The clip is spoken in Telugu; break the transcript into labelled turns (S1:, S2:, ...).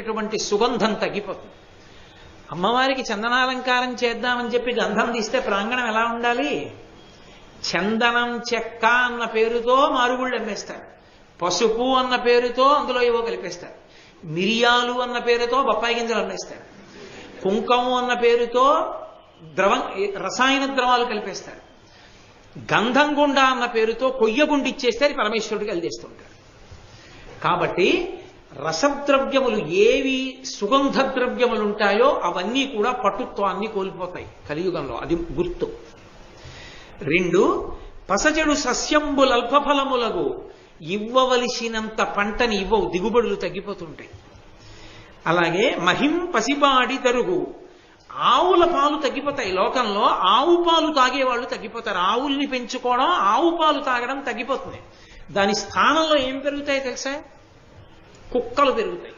S1: అటువంటి సుగంధం తగ్గిపోతుంది. అమ్మవారికి చందనాలంకారం చేద్దామని చెప్పి గంధం తీస్తే ప్రాంగణం ఎలా ఉండాలి? చందనం చెక్క అన్న పేరుతో మారుగుళ్ళు అమ్మేస్తారు. పసుపు అన్న పేరుతో అందులో ఏవో కలిపేస్తారు. మిరియాలు అన్న పేరుతో బొప్పాయి గింజలు అమ్మేస్తారు. కుంకము అన్న పేరుతో ద్రవం రసాయన ద్రవాలు కలిపేస్తారు. గంధం గుండ అన్న పేరుతో కొయ్య గుండి ఇచ్చేస్తే పరమేశ్వరుడికి కలిదేస్తుంటారు కాబట్టి రసద్రవ్యములు ఏవి సుగంధ ద్రవ్యములు ఉంటాయో అవన్నీ కూడా పటుత్వాన్ని కోల్పోతాయి కలియుగంలో. అది గుర్తు. రెండు పసజడు సస్యంబుల అల్పఫలములకు ఇవ్వవలసినంత పంటని ఇవ్వవు దిగుబడులు తగ్గిపోతుంటాయి. అలాగే మహిం పసిబాడి తరుగు ఆవుల పాలు తగ్గిపోతాయి. లోకంలో ఆవు పాలు తాగేవాళ్ళు తగ్గిపోతారు. ఆవుల్ని పెంచుకోవడం ఆవు పాలు తాగడం తగ్గిపోతుంది. దాని స్థానంలో ఏం పెరుగుతాయి తెలుసా? こっから出るんだよ。